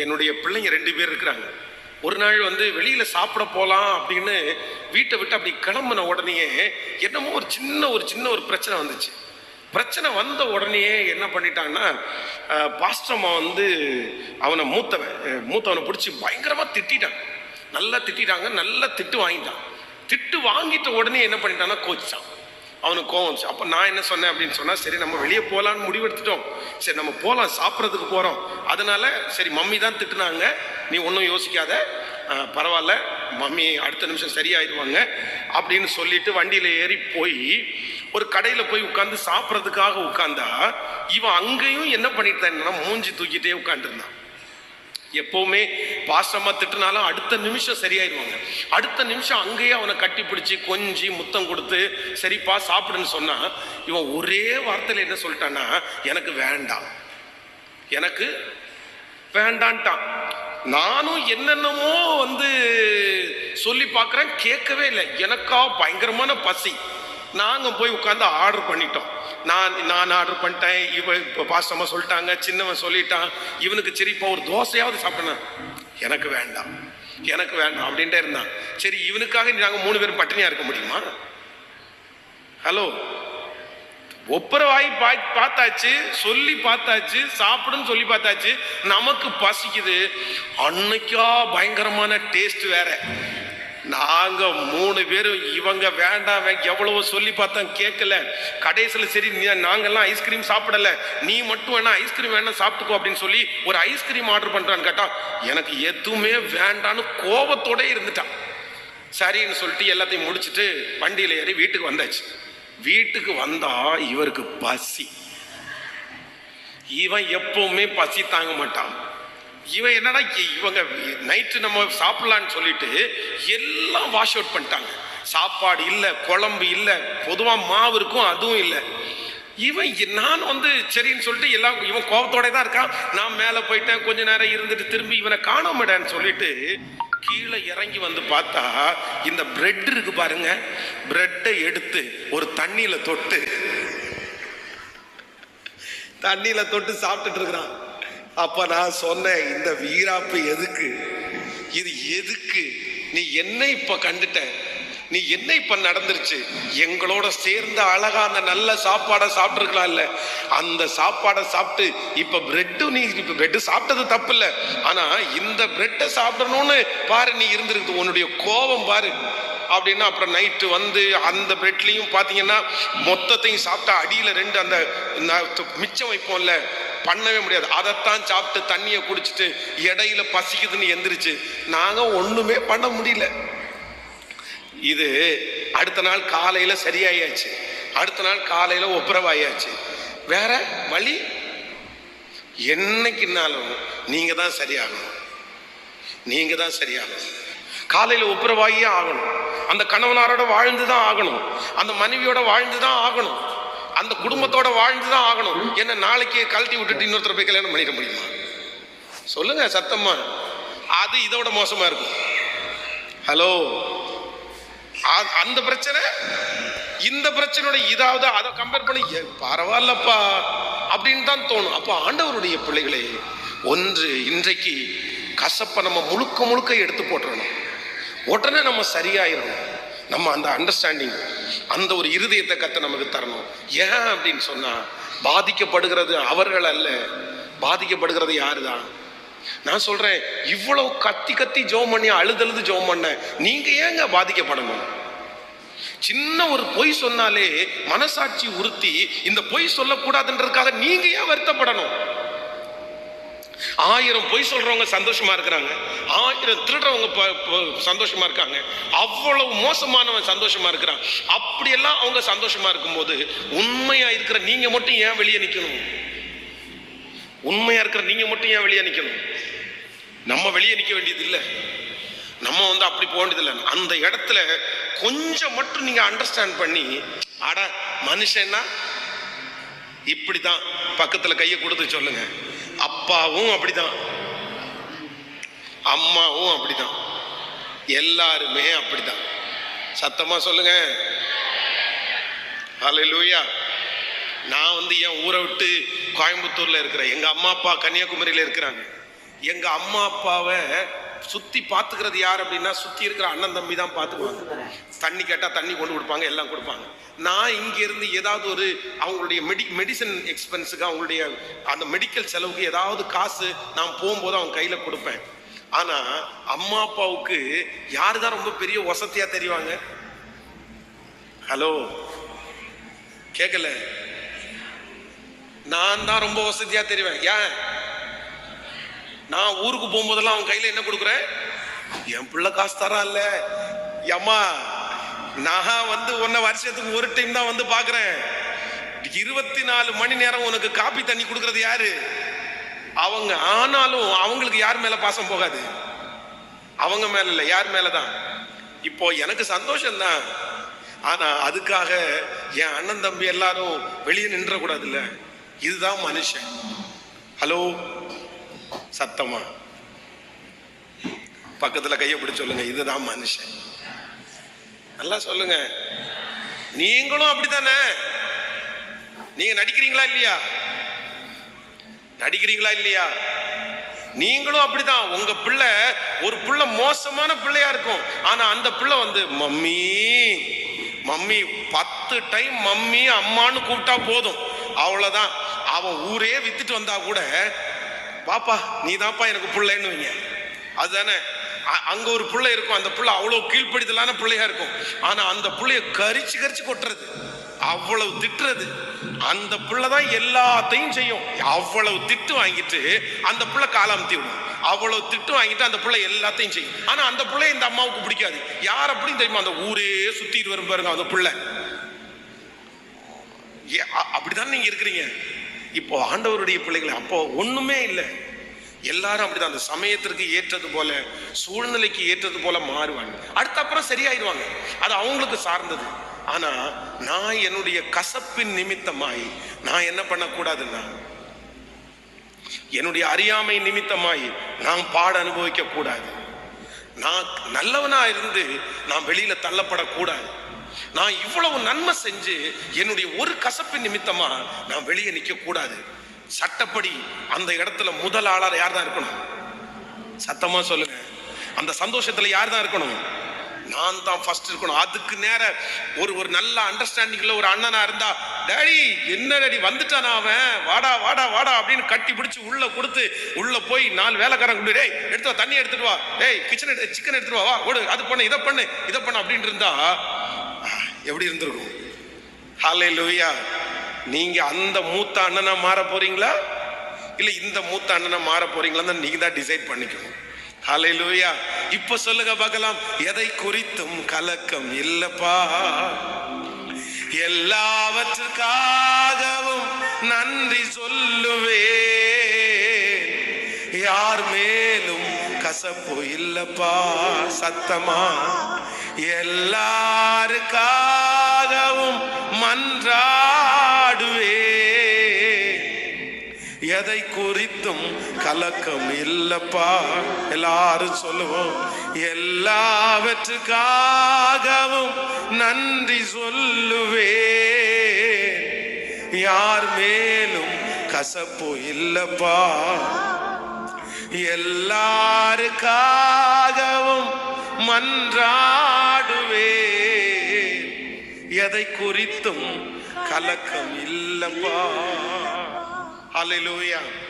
என்னுடைய பிள்ளைங்க ரெண்டு பேர் இருக்கிறாங்க. ஒரு நாள் வந்து வெளியில் சாப்பிட போகலாம் அப்படின்னு வீட்டை விட்டு அப்படி கிளம்புன உடனே என்னமோ ஒரு சின்ன ஒரு சின்ன ஒரு பிரச்சனை வந்துச்சு. பிரச்சனை வந்த உடனே என்ன பண்ணிட்டாங்கன்னா அஹ், வந்து அவனை மூத்தவன் மூத்தவனை பிடிச்சி பயங்கரமாக திட்டிட்டான் நல்லா திட்டிட்டாங்க நல்லா திட்டு வாங்கிட்டான். திட்டு வாங்கிட்ட உடனே என்ன பண்ணிட்டான்னா கோச்சிட்டான். அவனுக்கு கோவம். வந்துச்சு அப்போ நான் என்ன சொன்னேன் அப்படின்னு சொன்னால் சரி நம்ம வெளியே போகலான்னு முடிவெடுத்துட்டோம். சரி நம்ம போகலாம் சாப்பிட்றதுக்கு போகிறோம் அதனால சரி மம்மி தான் திட்டுனாங்க. நீ ஒன்றும் யோசிக்காத. பரவாயில்ல மம்மி அடுத்த நிமிஷம் சரியாயிடுவாங்க அப்படின்னு சொல்லிட்டு வண்டியில் ஏறி போய் ஒரு கடையில் போய் உட்காந்து சாப்பிட்றதுக்காக உட்காந்தா இவன் அங்கேயும் என்ன பண்ணிட்டு என்னன்னா மூஞ்சி தூக்கிட்டே உட்காந்துருந்தான் எப்பவுமே பாசமா திட்டுனாலும் அடுத்த நிமிஷம் சரியாயிடுவாங்க. அடுத்த நிமிஷம் அங்கேயே அவனை கட்டி பிடிச்சி கொஞ்சி முத்தம் கொடுத்து சரிப்பா சாப்பிடுன்னு சொன்னா இவன் ஒரே வார்த்தையில என்ன சொல்லிட்டான்னா எனக்கு வேண்டாம். எனக்கு வேண்டான்ட்டான். நானும் என்னென்னமோ வந்து சொல்லி பார்க்குறேன் கேட்கவே இல்லை. எனக்கா பயங்கரமான பசி. நாங்கள் போய் உட்காந்து ஆர்டர் பண்ணிட்டோம். நான் நான் ஆர்டர் பண்ணிட்டேன். இவன் இப்போ பாசமாக சொல்லிட்டாங்க சின்னவன் சொல்லிட்டான். இவனுக்கு சரி இப்போ ஒரு தோசையாவது சாப்பிடணும். எனக்கு வேண்டாம். எனக்கு வேண்டாம் அப்படின்ட்டே இருந்தான். சரி இவனுக்காக நாங்கள் மூணு பேரும் பட்டினியாக இருக்க முடியுமா? ஹலோ ஒப்புரவாய் பாய் பார்த்தாச்சு சொல்லி பார்த்தாச்சு சாப்பிடுன்னு சொல்லி பார்த்தாச்சு. நமக்கு பசிக்குது. அன்னைக்கா பயங்கரமான டேஸ்ட் வேற. நாங்க மூணு பேரும் இவங்க வேண்டாம் எவ்வளவோ சொல்லி பார்த்தோம் கேட்கல. கடைசியில் சரி நீ- நாங்கெல்லாம் ஐஸ்கிரீம் சாப்பிடல. நீ மட்டும் வேணா ஐஸ்கிரீம் வேணா சாப்பிட்டுக்கோ அப்படின்னு சொல்லி ஒரு ஐஸ்கிரீம் ஆர்டர் பண்றான்னு கேட்டா எனக்கு எதுவுமே வேண்டான்னு கோபத்தோட இருந்துட்டான். சரின்னு சொல்லிட்டு எல்லாத்தையும் முடிச்சுட்டு வண்டியில ஏறி வீட்டுக்கு வந்தாச்சு. வீட்டுக்கு வந்தா இவருக்கு பசி. இவன் எப்பவுமே பசி தாங்க மாட்டான். இவன் என்னடா இவங்க நைட்டு நம்ம சாப்பிடலான்னு சொல்லிட்டு எல்லாம் வாஷ் அவுட் பண்ணிட்டாங்க. சாப்பாடு இல்லை குழம்பு இல்லை பொதுவாக மாவு இருக்கும் அதுவும் இல்லை. இவன் நான் வந்து சரின்னு சொல்லிட்டு எல்லாம் இவன் கோபத்தோட தான் இருக்கான். நான் மேலே போயிட்டேன் கொஞ்ச நேரம் இருந்துட்டு திரும்பி இவனை காணாமடன்னு சொல்லிட்டு கீழே இறங்கி வந்து பார்த்தா இந்த பிரெட் இருக்கு பாருங்க. பிரெட்டை எடுத்து ஒரு தண்ணியில் தொட்டு தண்ணியில் தொட்டு சாப்பிட்டுட்டு இருக்கிறான். அப்ப நான் சொன்னேன் இந்த வீராப்பு எதுக்கு? இது எதுக்கு? நீ என்ன இப்ப கண்டுட்ட? நீ என்ன இப்ப நடந்துருச்சு? எங்களோட சேர்ந்து அழகா அந்த நல்ல சாப்பாடை சாப்பிட்டுருக்கலாம் இல்ல? அந்த சாப்பாடை சாப்பிட்டு இப்ப பிரெட்டு நீ இப்ப பிரெட்டு சாப்பிட்டது தப்பு இல்ல ஆனா இந்த பிரெட்டை சாப்பிடணும்னு பாரு நீ இருந்திருக்கு. உன்னுடைய கோபம் பாரு. அப்படின்னா அப்புறம் நைட்டு வந்து அந்த பிரெட்லையும் பார்த்தீங்கன்னா மொத்தத்தையும் சாப்பிட்டா அடியில் ரெண்டு அந்த து- மிச்சம் வைப்போம்ல. பண்ணவே முடியாது. அதைத்தான் சாப்பிட்டு தண்ணியை குடிச்சிட்டு இடையில பசிக்குதுன்னு எந்திரிச்சு நாங்கள் ஒன்றுமே பண்ண முடியல. இது அடுத்த நாள் காலையில் சரியாயாச்சு. அடுத்த நாள் காலையில் ஒப்புரவாயாச்சு. வேற வழி? என்னைக்குனாலும் நீங்கள் தான் சரியாகணும். நீங்கள் தான் சரியாகணும். காலையில் ஒப்புரவாகியே ஆகணும். அந்த கணவனாரோட வாழ்ந்து தான் ஆகணும். அந்த மனைவியோட வாழ்ந்து தான் ஆகணும். அந்த குடும்பத்தோட வாழ்ந்து தான் ஆகணும். என்ன நாளைக்கு கழட்டி விட்டுட்டு இன்னொருத்தர் போய் கல்யாணம் பண்ணிட முடியுமா? சொல்லுங்க சத்தம்மா அது இதோட மோசமா இருக்கும். ஹலோ அந்த பிரச்சனை? இந்த பிரச்சனையோட இதாவது அதை கம்பேர் பண்ணி பரவாயில்லப்பா. அப்படின்னு தான் தோணும். அப்போ ஆண்டவருடைய பிள்ளைகளே ஒன்று இன்றைக்கு கசப்பை நம்ம முழுக்க முழுக்க எடுத்து போட்டுறணும். உடனே நம்ம சரியாயிடணும் நம்ம அந்த அண்டர்ஸ்டாண்டிங் அந்த ஒரு இருதயத்தை கத்த நமக்கு தரணும். ஏன் அப்படின்னு சொன்னா பாதிக்கப்படுகிறது அவர்கள் அல்ல. பாதிக்கப்படுகிறது யாரு தான் நான் சொல்றேன் இவ்வளவு கத்தி கத்தி ஜோம் பண்ணி அழுதழுது ஜோம் பண்ண நீங்க ஏங்க பாதிக்கப்படணும்? சின்ன ஒரு பொய் சொன்னாலே மனசாட்சி உறுத்தி இந்த பொய் சொல்லக்கூடாதுன்றதுக்காக நீங்க ஏன் வருத்தப்படணும்? ஆயிரம் பொய் சொல்றவங்க சந்தோஷமா இருக்கிறாங்க. ஆயிரம் திருடுறவங்க சந்தோஷமா இருக்காங்க. அவ்வளவு மோசமானவன் சந்தோஷமா இருக்கிறான். அப்படியெல்லாம் அவங்க சந்தோஷமா இருக்கும்போது உண்மையா இருக்கிற நீங்க மட்டும் ஏன் வெளியே நிக்கணும்? உண்மையா இருக்கிற நீங்க மட்டும் ஏன் வெளியே நிக்கணும்? நம்ம வெளியே நிக்க வேண்டியது இல்லை நம்ம வந்து அப்படி போக வேண்டியது அந்த இடத்துல கொஞ்சம் மட்டும் நீங்க அண்டர்ஸ்டாண்ட் பண்ணி அட மனுஷன்னா இப்படிதான் பக்கத்துல கையை கொடுத்து சொல்லுங்க. அப்பாவும் அப்படிதான். அம்மாவும் அப்படிதான். எல்லாருமே அப்படிதான். சத்தமா சொல்லுங்க. லூயா நான் வந்து என் ஊரை விட்டு கோயம்புத்தூர்ல இருக்கிறேன். எங்க அம்மா அப்பா கன்னியாகுமரியில இருக்கிறாங்க. எங்க அம்மா அப்பாவை சுத்தி பாத்துக்கிறது யார் அப்படின்னா சுத்தி இருக்கிற அண்ணன் தம்பி தான் பாத்துக்குவாங்க தண்ணி கேட்டா தண்ணி கொண்டு கொடுப்பாங்க எல்லாம் கொடுப்பாங்க. நான் இங்க இருந்து ஏதாவது ஒரு அவங்களுடைய மெடி மெடிசன் எக்ஸ்பென்ஸுக்கு அவங்களுடைய அந்த மெடிக்கல் செலவுக்கு ஏதாவது காசு நான் போகும்போது அவங்க கையில கொடுப்பேன். ஆனா அம்மா அப்பாவுக்கு யாரு தான் ரொம்ப பெரிய வசதியாக தெரிவாங்க? ஹலோ கேட்கல நான் தான் ரொம்ப வசதியா தெரிவேன். ஏன்? நான் ஊருக்கு போகும்போதெல்லாம் அவன் கையில என்ன கொடுக்குறேன்? என் பிள்ளை காசு தரா இல்ல. அம்மா நான் வந்து உன்னை வருஷத்துக்கு ஒரு டைம் தான் வந்து பாக்குறேன் இருபத்தி நாலு மணி நேரம் உனக்கு காப்பி தண்ணி கொடுக்கறது யாரு? அவங்க ஆனாலும் அவங்களுக்கு யார் மேல பாசம் போகாது. அவங்க மேல இல்லை யார் மேலதான்? இப்போ எனக்கு சந்தோஷம் தான் ஆனா அதுக்காக என் அண்ணன் தம்பி எல்லாரும் வெளியே நின்ற கூடாது இல்ல இதுதான் மனுஷன். ஹலோ சத்தமா? பக்கத்துல கையை பிடிச்சு சொல்லுங்க இதுதான் மனுஷன். நல்லா சொல்லுங்க. நீங்களும் அப்படித்தானே? நீங்க நடிக்கிறீங்களா இல்லையா? நடிக்கிறீங்களா இல்லையா? நீங்களும் அப்படிதான் உங்க பிள்ளை ஒரு பிள்ளை மோசமான பிள்ளையா இருக்கும். ஆனா அந்த பிள்ளை வந்து மம்மி மம்மி பத்து டைம் மம்மி அம்மான்னு கூப்பிட்டா போதும். அவ்வளவுதான். அவன் ஊரே வித்துட்டு வந்தா கூட பாப்பா நீ தான்ப்பா எனக்கு பிள்ளைன்னு வைங்க அதுதானே? அ- அங்க ஒரு பிள்ளை இருக்கும் அந்த பிள்ளை அவ்வளவு கீழ்ப்படிதலான பிள்ளையா இருக்கும். ஆனா அந்த பிள்ளைய கரிச்சு கரிச்சு கொட்டுறது அவ்வளவு திட்டுறது அந்த பிள்ளை தான் எல்லாத்தையும் செய்யும். அவ்வளவு திட்டு வாங்கிட்டு அந்த பிள்ளை காலாமத்தி விடும். அவ்வளவு திட்டு வாங்கிட்டு அந்த பிள்ளை எல்லாத்தையும் செய்யும். ஆனா அந்த பிள்ளை இந்த அம்மாவுக்கு பிடிக்காது. யார் அப்படின்னு தெரியுமா? அந்த ஊரே சுத்திட்டு வரும் பாருங்க அந்த பிள்ளை. ஏ, அ- அப்படிதான் நீங்க இருக்கிறீங்க? இப்போ ஆண்டவருடைய பிள்ளைகளை அப்போ ஒண்ணுமே இல்லை. எல்லாரும் அப்படிதான் அந்த சமயத்திற்கு ஏற்றது போல சூழ்நிலைக்கு ஏற்றது போல மாறுவாங்க. அடுத்த அப்புறம் சரியாயிடுவாங்க. அது அவங்களுக்கு சார்ந்தது. ஆனா நான் என்னுடைய கசப்பின் நிமித்தமாய் நான் என்ன பண்ணக்கூடாதுன்னா என்னுடைய அறியாமை நிமித்தமாய் நான் பாட அனுபவிக்க கூடாது நான் நல்லவனா இருந்து நான் வெளியில தள்ளப்படக்கூடாது. நான் இவ்வளவு நன்மை செஞ்சு என்னுடைய ஒரு கசப்பு நிமித்தமா நான் வெளியே நிற்க கூடாது. சட்டப்படி அந்த இடத்துல முதல் ஆளார் யார் தான் இருக்கணும்? சத்தமா சொல்லுங்க. அந்த சந்தோஷத்துல யார் தான் இருக்கணும்? நான் தான் ஃபர்ஸ்ட் இருக்கணும். அதுக்கு நேர ஒரு ஒரு நல்ல அண்டர்ஸ்டாண்டிங்ல ஒரு அண்ணனா இருந்தா டேடி என்ன டேடி வந்துட்டானா அவன்? வாடா வாடா வாடா அப்படின்னு கட்டி பிடிச்சி உள்ள கொடுத்து உள்ள போய் நாலு வேலைக்காரன் கொண்டு டேய் எடுத்து வா தண்ணி எடுத்துட்டு வா. டேய் கிச்சன் சிக்கன் எடுத்துட்டு வா வா ஓடு. அது பண்ணு இதை பண்ணு இதை பண்ணு அப்படின்னு இருந்தா எப்படி இருந்திருக்கும்? ஹாலே லூயா நீங்க அந்த மூத்த அண்ணனா மாற போறீங்களா? இல்ல இந்த மூத்த அண்ணனா மாற போறீங்களா நீங்க தான் டிசைட் பண்ணிக்கணும். ஹalleluya இப்ப சொல்லுங்க பார்க்கலாம். எதை குறித்தும் கலக்கம் இல்லப்பா. எல்லாவற்றுக்காகவும் நன்றி சொல்லுவே யார் மேலும் கசப்பு இல்லப்பா சத்தமா? எல்லாருக்காகவும் மன்றாடுவே எதை குறித்தும் கலக்கம் இல்லப்பா. எல்லாரும் சொல்லுவோம். எல்லாவற்றுக்காகவும் நன்றி சொல்லுவே யார் மேலும் கசப்பு இல்லப்பா. எல்லாருக்காகவும் மன்றாடுவே எதை குறித்தும் கலக்கம் இல்லப்பா. ஹalleluya